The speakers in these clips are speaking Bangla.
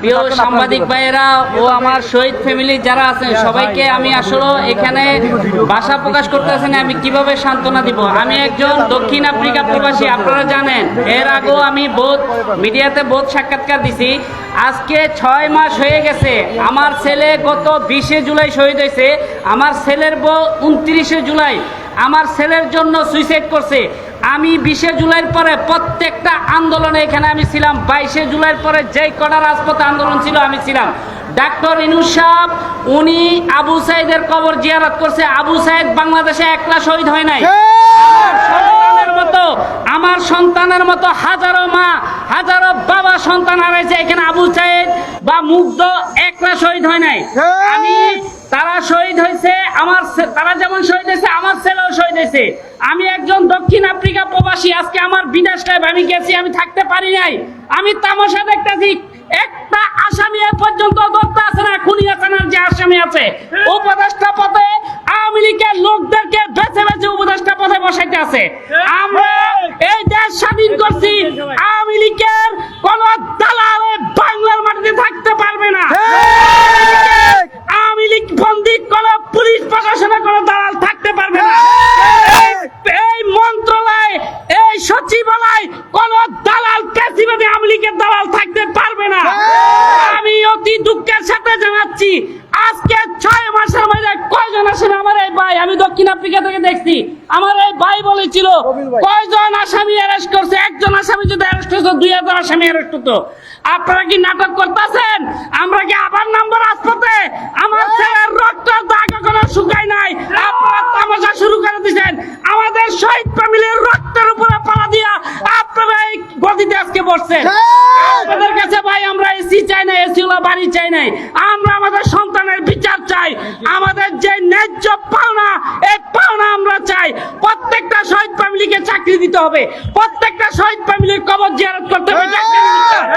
প্রিয় সাংবাদিক ভাইয়েরা ও আমার শহীদ ফ্যামিলি যারা আছেন সবাইকে আমি আসলে এখানে ভাষা প্রকাশ করতেছি না আমি কীভাবে সান্ত্বনা দিব? আমি একজন দক্ষিণ আফ্রিকা প্রবাসী আপনারা জানেন। এর আগেও আমি বোধ মিডিয়াতে বোধ সাক্ষাৎকার দিছি। আজকে ছয় মাস হয়ে গেছে আমার ছেলে গত বিশে জুলাই শহীদ হয়েছে। আমার ছেলের বউ উনত্রিশে জুলাই। আমার ছেলের জন্য সুইসাইড করছে। আমি বিশে জুলাইয়ের পরে প্রত্যেকটা আন্দোলনে এখানে আমি ছিলাম। বাইশে জুলাইয়ের পরে যেই কটা রাজপথ আন্দোলন ছিল আমি ছিলাম। ডাক্তার ইনুস সাহেব উনি আবু সাইদের কবর জিয়ারত করছে। আবু সাইদ বাংলাদেশে একলা শহীদ হয় নাই। সন্তানের মতো আমার সন্তানের মতো হাজারো মা হাজারো বাবা সন্তান হারাইছে। এখানে আবু সাইদ বা মুগ্ধ একলা শহীদ হয় নাই। আমি তারা শহীদ হয়েছে, আমার তারা যেমন শহীদ হয়েছে, আমার ছেলেও শহীদ হয়েছে। আমি একজন দক্ষিণ আফ্রিকা প্রবাসী, আজকে আমার বিদেশ লাইভ আমি গেছি, আমি থাকতে পারি নাই। আমি তামাশা দেখতেছি, একটা আসামি এ পর্যন্ত ধরতে আছে না, খুনি থানার যে আসামি আছে। উপদেষ্টা পদে আওয়ামী লীগের লোকদেরকে বেছে বেছে উপদেষ্টা পদে বসাইতে আছে। আমরা এই দেশ স্বাধীন করছি, আওয়ামী লীগের কোন দালালে বাংলার মাটিতে থাকতে পারবে না। আমি দক্ষিণ আফ্রিকা থেকে দেখছি। আমার এই ভাই বলেছিল কয়জন আসামি অ্যারেস্ট করছে? একজন আসামি যদি অ্যারেস্ট হতো দুই হাজার আসামি অ্যারেস্ট হতো। আপনারা কি নাটক করতেছেন? আমরা কি আবার নাম্বার রাজপথে? আমার ছেলের রক্ত দাগ এখনও শুকায় নাই। আপনারা তামাশা শুরু করে দিয়েছেন আমাদের শহীদ ফ্যামিলির রক্তের উপরে পালা দিয়া আপনারা এই গদিতে আজকে বসছেন। আপনাদের কাছে ভাই আমরা এসি চাই না এসি ওলা বাড়ি চাই নাই। চাকরি দিতে হবে। প্রত্যেকটা শহীদ ফ্যামিলির কবর জিয়ারত করতে হবে দিতে হবে।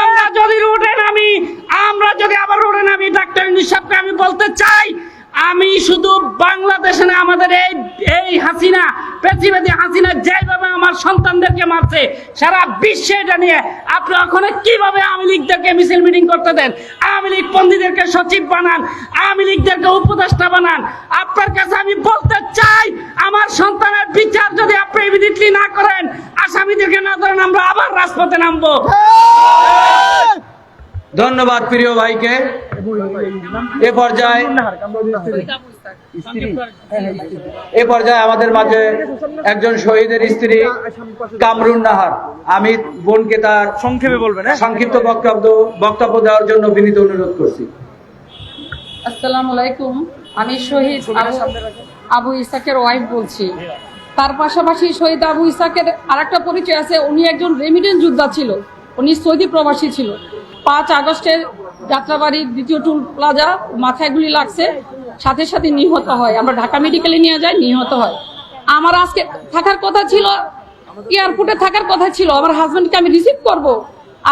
আমরা যদি রোডে নামি আমরা যদি আবার রোডে নামি ডাক্তার নিঃসাবকে আমি বলতে চাই আমি শুধু বাংলাদেশে না আমাদের এই এই হাসিনা পৃথিবীতে হাসিনা যেভাবে আমার সন্তানদেরকে মারছে সারা বিশ্বে এটা নিয়ে আপনি ওখানে কীভাবে আওয়ামী লীগদেরকে মিছিল মিটিং করতে দেন? আওয়ামী লীগ বন্দীদেরকে সচিব বানান আওয়ামী লীগদেরকে উপদেষ্টা বানান। আপনার কাছে আমি চাই আমার সন্তানের বিচার যদি আপনি ইমিডিয়েটলি না করেন আসামিদেরকে না ধরেন আমরা আবার রাজপথে নামবো। ধন্যবাদ প্রিয় ভাইকে। এ পর্যায়ে এ পর্যায়ে আমাদের মাঝে একজন শহীদের স্ত্রী কামরুন নাহার। আমি বোনকে তার সংক্ষেপে বলবেন হ্যাঁ? সংক্ষিপ্ত বক্তব্য বক্তব্য দেওয়ার জন্য বিনীত অনুরোধ করছি। আসসালামু আলাইকুম। আমি শহীদ আবু ইসাকের ওয়াইফ বলছি। তার পাশাপাশি শহীদ আবু ইসাকের আরেকটা পরিচয় আছে, উনি একজন রেমিডেন্ট যোদ্ধা ছিল। উনি সৌদি প্রবাসী ছিল। পাঁচ আগস্টের যাত্রাবাড়ির দ্বিতীয় টুল প্লাজা মাথায় গুলি লাগছে, সাথে সাথে নিহত হয়। আমরা ঢাকা মেডিকেলে নিয়ে যাই, নিহত হয়। আমার আজকে থাকার কথা ছিল এয়ারপোর্টে থাকার কথা ছিল, আমার হাজবেন্ডকে আমি রিসিভ করব।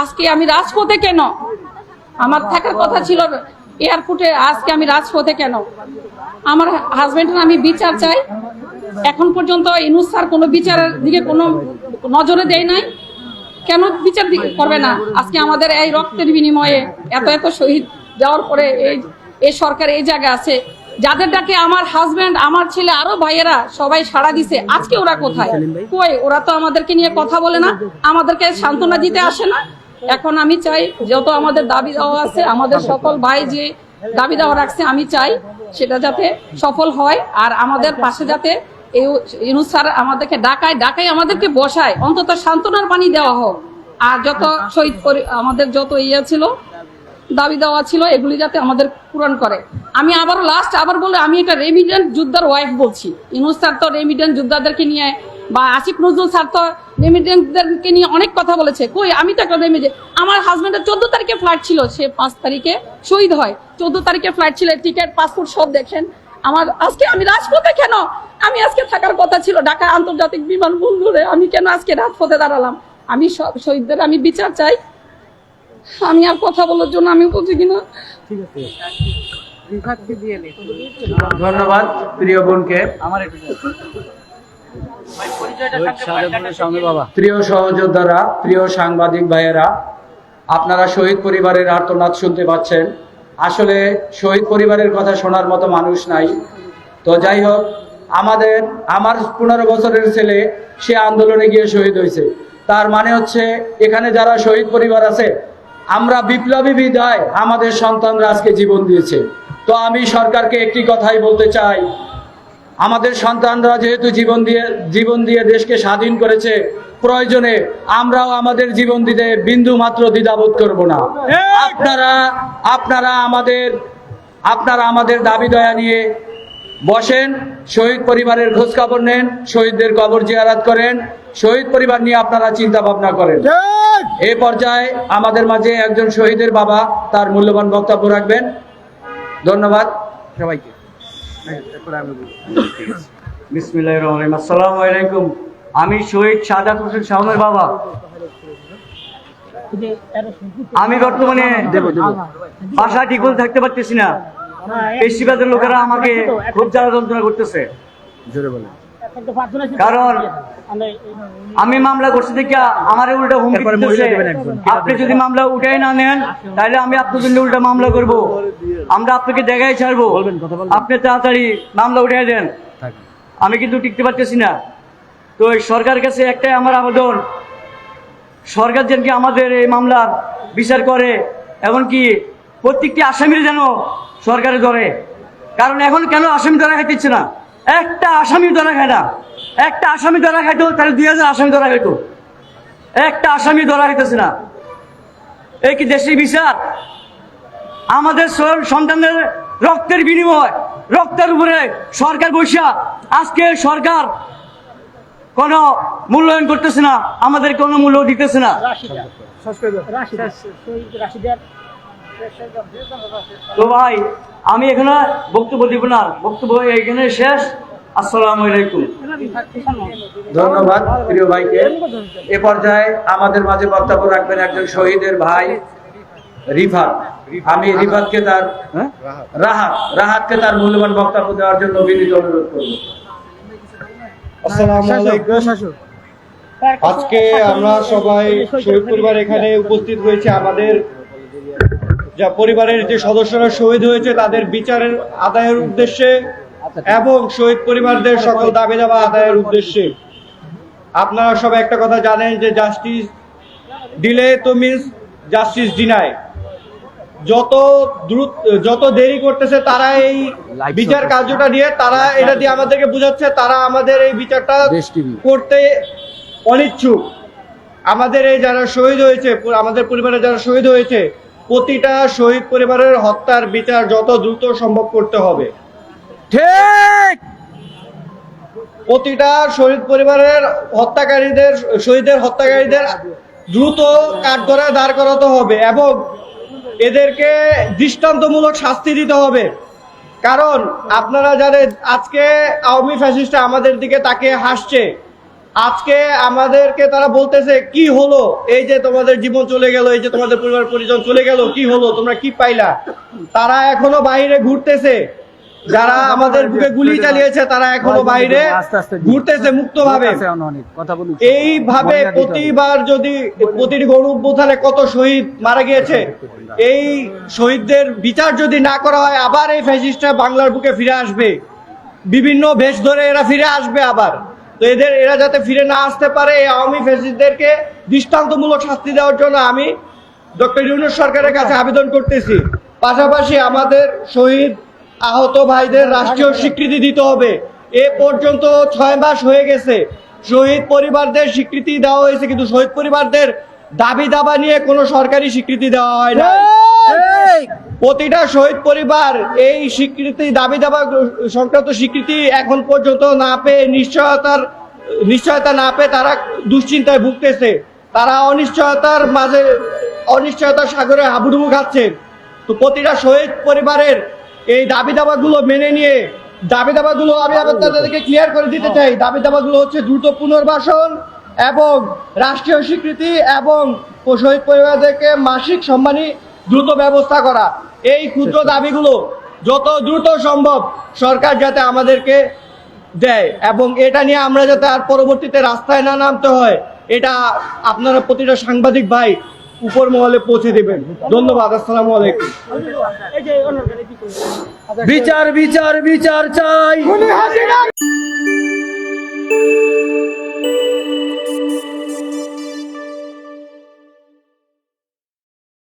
আজকে আমি রাজপথে কেন? আমার থাকার কথা ছিল এয়ারপোর্টে আজকে আমি রাজপথে কেন? আমার হাজবেন্ডের আমি বিচার চাই। এখন পর্যন্ত ইনুস স্যার কোনো বিচারের দিকে কোনো নজরে দেয় নাই। কেন বিচার করবে না? আজকে আমাদের এই রক্তের বিনিময়ে এত এত শহীদ যাওয়ার পরে এই এই সরকার এই জায়গায় আছে। যাদের ডাকে আমার হাজবেন্ড, আমার ছেলে, আরও ভাইয়েরা সবাই সাড়া দিছে। আজকে ওরা কোথায়? কই? ওরা তো আমাদেরকে নিয়ে কথা বলে না। আমাদেরকে সান্ত্বনা দিতে আসে না। এখন আমি চাই, যত আমাদের দাবি দেওয়া আছে, আমাদের সকল ভাই যে দাবি দেওয়া রাখছে, আমি চাই সেটা যাতে সফল হয়, আর আমাদের পাশে যাতে এই আমাদেরকে ডাকায় ডাকায় আমাদেরকে বসায়, অন্তত সান্ত্বনার পানি দেওয়া হোক। আর যত শহীদ আমাদের যত ইয়ে ছিল, দাবি দেওয়া ছিল, এগুলি যাতে আমাদের পূরণ করে। আমি আবার লাস্ট আবার বলে, আমি একটা রেমিডেন্ট যোদ্ধার ওয়াইফ বলছি। ইনুস স্যার তো রেমিডেন্ট যোদ্ধাদেরকে নিয়ে বা আসিফ নজরুল স্যার তো রেমিডেন্টদেরকে নিয়ে অনেক কথা বলেছে। কই, আমি তো একটা রেমিডেন্ট আমার হাজব্যান্ডের চোদ্দ তারিখে ফ্লাইট ছিল, সে পাঁচ তারিখে শহীদ হয়। চোদ্দ তারিখে ফ্লাইট ছিল টিকিট পাসপোর্ট সব দেখেন। আমার আজকে আমি রাজপথে কেন? আমি আজকে থাকার কথা ছিল ঢাকা আন্তর্জাতিক বিমান বিমানবন্দরে আমি কেন আজকে রাজপথে দাঁড়ালাম? আমি সব শহীদদের আমি বিচার চাই। আমি আর কথা বলার জন্য আমি বলছি কিনা? ধন্যবাদ, প্রিয় বোনকে। বাবা প্রিয় সহযোদ্ধারা প্রিয় সাংবাদিক ভাইয়েরা আপনারা শহীদ পরিবারের আর্তনাদ শুনতে পাচ্ছেন। আসলে শহীদ পরিবারের কথা শোনার মতো মানুষ নাই। তো যাই হোক আমাদের আমার পনেরো বছরের ছেলে সে আন্দোলনে গিয়ে শহীদ হয়েছে। তার মানে হচ্ছে এখানে যারা শহীদ পরিবার আছে আমরা বিপ্লবী বিদায় আমাদের সন্তানরা আজকে জীবন দিয়েছে। তো আমি সরকারকে একটি কথাই বলতে চাই আমাদের সন্তানরা যেহেতু জীবন দিয়ে জীবন দিয়ে দেশকে স্বাধীন করেছে প্রয়োজনে আমরাও আমাদের জীবন দিতে বিন্দু মাত্র দ্বিধাবোধ করব না। আপনারা আপনারা আমাদের আপনারা আমাদের দাবি দয়া নিয়ে বসেন শহীদ পরিবারের খোঁজ খবর নেন শহীদদের কবর জিয়ারাত করেন শহীদ পরিবার নিয়ে আপনারা চিন্তা ভাবনা করেন এ পর্যায়ে আমাদের মাঝে একজন শহীদের বাবা তার মূল্যবান বক্তব্য রাখবেন। ধন্যবাদ সবাইকে। আমি শহীদ সাদাত হোসেন শাহমের বাবা। আমি বর্তমানে বাসা ঠিক থাকতে পারতেছি না। বেশিরভাগ লোকেরা আমাকে খুব জ্বালা যন্ত্রণা করতেছে কারণ আমি মামলা করছি দেখে আমার উল্টা হুমকি দিতেছে। আপনি যদি মামলা উঠাই না নেন তাহলে আমি আপনার জন্য উল্টা মামলা করব। আমরা আপনাকে দেখাই ছাড়বো। আপনি তাড়াতাড়ি মামলা উঠাই দেন। আমি কিন্তু টিকতে পারতেছি না। তো এই সরকারের কাছে একটাই আমার আবেদন। সরকার যেন কি আমাদের এই মামলার বিচার করে এমনকি প্রত্যেকটি আসামির যেন সরকারে ধরে। কারণ এখন কেন আসামি ধরা খাইতেছে না? একটা আসামি ধরা খায় না একটা আসামি ধরা খাইতো তাহলে দুই হাজার আসামি ধরা খাইতো একটা আসামি ধরা খাইতেছে না। এই কি দেশের বিচার? আমাদের সন্তানদের রক্তের বিনিময় রক্তের উপরে সরকার বৈশা আজকে সরকার কোনো মূল্যায়ন করতেছে না আমাদের কোনো মূল্য দিতেছে না। তো ভাই আমি এখানে বক্তব্য দিব না। বক্তব্য এখানে শেষ। আসসালামু আলাইকুম। ধন্যবাদ প্রিয় ভাইকে। এ পর্যায়ে আমাদের মাঝে বক্তব্য রাখবেন একজন শহীদের ভাই রিফাত। আমি রিফাতকে তার হ্যাঁ? রাহাত। রাহাতকে তার মূল্যবান বক্তব্য দেওয়ার জন্য বিনীত অনুরোধ করব। আসসালামু আলাইকুম। আজকে আমরা সবাই শহীদ পরিবার এখানে উপস্থিত হয়েছে। আমাদের যা পরিবারের যে সদস্যরা শহীদ হয়েছে তাদের বিচারের আদায়ের উদ্দেশ্যে এবং শহীদ পরিবারদের সকল দাবি দাবা আদায়ের উদ্দেশ্যে। আপনারা সবাই একটা কথা জানেন যে জাস্টিস ডিলে তো মিনস জাস্টিস ডিনায় যত দ্রুত যত দেরি করতেছে তারা এই বিচার কার্যটা নিয়ে তারা এটা দিয়ে আমাদেরকে বুঝাচ্ছে তারা আমাদের এই বিচারটা করতে অনিচ্ছুক। আমাদের এই যারা শহীদ হয়েছে আমাদের পরিবারে যারা শহীদ হয়েছে প্রতিটা শহীদ পরিবারের হত্যার বিচার যত দ্রুত সম্ভব করতে হবে। ঠিক! প্রতিটা শহীদ পরিবারের হত্যাকারীদের শহীদের হত্যাকারীদের দ্রুত কাঠগড়ায় দাঁড় করাতে হবে এবং এদেরকে দৃষ্টান্তমূলক শাস্তি দিতে হবে। কারণ আপনারা জানেন আজকে আওয়ামী ফ্যাসিস্ট আমাদের দিকে তাকে হাসছে। আজকে আমাদেরকে তারা বলতেছে কি হলো? এই যে তোমাদের জীবন চলে গেল এই যে তোমাদের পরিবার পরিজন চলে গেল কি হলো? তোমরা কি পাইলা? তারা এখনও বাইরে ঘুরতেছে। যারা আমাদের বুকে গুলি চালিয়েছে তারা এখনও বাইরে ঘুরতেছে মুক্তভাবে। এইভাবে প্রতিবার যদি প্রতিটি গণ কত শহীদ মারা গিয়েছে এই শহীদদের বিচার যদি না করা হয় আবার এই ফ্যাসিস্টরা বাংলার বুকে ফিরে আসবে। বিভিন্ন বেশ ধরে এরা ফিরে আসবে আবার। তো এদের, এরা যাতে ফিরে না আসতে পারে, এই আওয়ামী ফেসিদদেরকে দৃষ্টান্তমূলক শাস্তি দেওয়ার জন্য আমি ডক্টর ইউনুস সরকারের কাছে আবেদন করতেছি। পাশাপাশি আমাদের শহীদ আহত ভাইদের রাষ্ট্রীয় স্বীকৃতি দিতে হবে। এ পর্যন্ত ছয় মাস হয়ে গেছে। শহীদ পরিবারদের স্বীকৃতি দেওয়া হয়েছে, কিন্তু শহীদ পরিবারদের দাবি দাবা নিয়ে কোনো সরকারি স্বীকৃতি দেওয়া হয় না প্রতিটা শহীদ পরিবার এই স্বীকৃতি দাবি দাবা সংক্রান্ত স্বীকৃতি এখন পর্যন্ত না পেয়ে নিশ্চয়তার নিশ্চয়তা না পেয়ে তারা দুশ্চিন্তায় ভুগতেছে। তারা অনিশ্চয়তার মাঝে অনিশ্চয়তার সাগরে হাবুডুবু খাচ্ছে। তো প্রতিটা শহীদ পরিবারের এই দাবি দাবাগুলো মেনে নিয়ে দাবি দাবাগুলো আমি আবার তাদেরকে ক্লিয়ার করে দিতে চাই। দাবি দাবাগুলো হচ্ছে দ্রুত পুনর্বাসন এবং রাষ্ট্রীয় স্বীকৃতি এবং শহীদ পরিবারদেরকে মাসিক সম্মানী দ্রুত ব্যবস্থা করা। এই ক্ষুদ্র দাবিগুলো যত দ্রুত সম্ভব সরকার যাতে আমাদেরকে দেয় এবং এটা নিয়ে আমরা যাতে আর পরবর্তীতে রাস্তায় না নামতে হয় এটা আপনারা প্রতিটা সাংবাদিক ভাই উপর মহলে পৌঁছে দেবেন। ধন্যবাদ আসসালাম আলাইকুম। বিচার বিচার বিচার চাই।